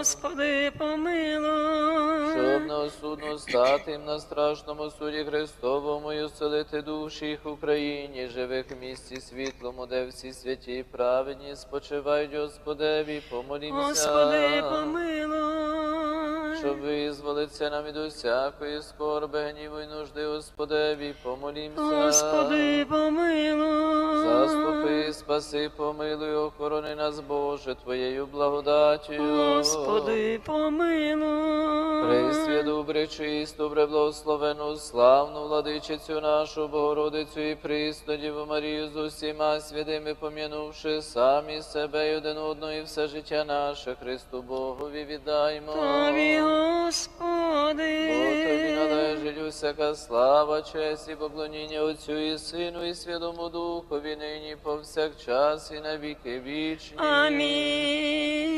Господи, помилуй. Щоб неосудно стати їм на страшному суді Христовому і оселити душі їх в Україні, живих в місті світлому, де всі святі праведні спочивають Господеві, помолімся. Господи, помилуй. Щоб визволиться нам від усякої скорби, гніву і нужди, Господеві, помолімся. Господи, помилуй. Заступи, спаси, помилуй, охорони нас, Боже, Твоєю благодаттю. Господи, помилуй. Пресвя, добре, чисту, преблагословену, славну владичицю нашу, Богородицю і присну Діву Марію з усіма святими пом'янувши самі себе і один одного і все життя наше Христу Богові віддаймо. Тобі, Бо тобі Господи. належить усяка слава, честь і поклоніння Отцю і Сину, і Святому Духові, нині повсякчас і на віки вічні. Амінь.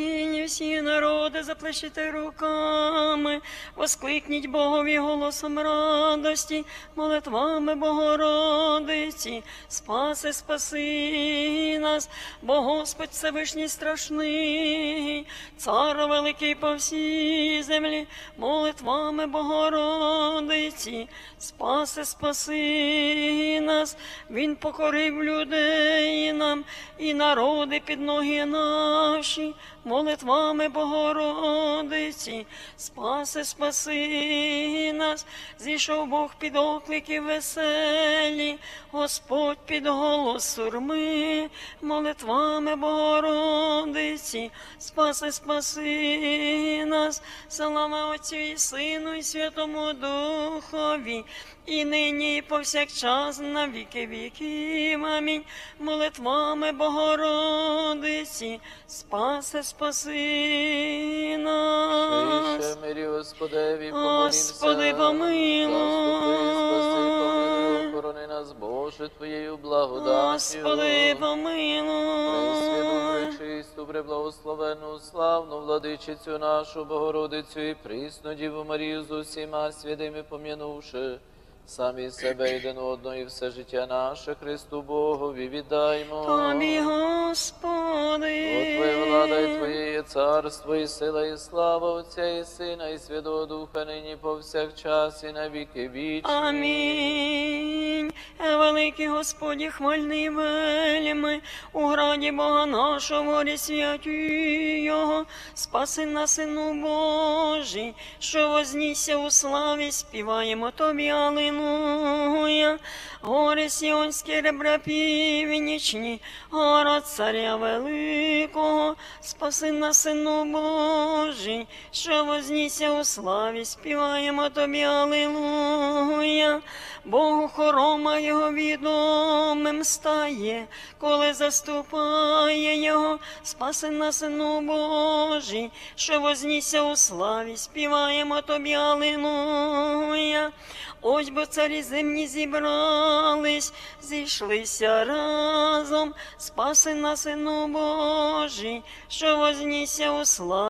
Всі народи заплещите руками, воскликніть Богові голосом радості, молитвами Богородиці, спаси, спаси нас, бо Господь Всевишній страшний, цар великий по всій землі, молитвами Богородиці, спаси, спаси нас, Він покорив людей нам і народи під ноги наші, молитвами Богородиці, спаси, спаси нас, зійшов Бог під оклики веселі, Господь під голос сурми, молитвами Богородиці, спаси, спаси нас, слава Отцю і Сину, і Святому Духові, і нині, і повсякчас, на віки віків. Амінь. Молитвами Богородиці, спаси, спаси нас. Шише мирі Господеві. Господи, помилуй. Охорони нас, Боже, Твоєю благодаттю. Господи, помилуй. Пресвяту, чисту, преблагословену, славну владичицю нашу, Богородицю і присну Діву Марію з усіма святими пом'янувши, самі себе і один одного і все життя наше Христу Богові віддаймо. Тобі, Бо Господи. Твоя влада і Твоє є царство, і сила, і слава Отця і Сина, і Святого Духа, нині повсякчас, і на віки вічні. Амінь. Великий Господі, хвальний вельми, у граді Бога нашого, горі святі Його, спаси нас, Сину Божий, що вознісся у славі, співаємо Тобі, Аллилуйя. Гори Сіонські ребра північні, гора царя великого, спаси нас, Сину Божий, що вознісся у славі, співаємо Тобі, Аллилуйя. Богу хорома його відомим стає, коли заступає його, спаси нас, Сину Божий, що вознісся у славі, співаємо Тобі, Аллилуйя. Ось бо царі земні зібрались, зійшлися разом, спаси нас, Сину Божий, що вознісся у славі.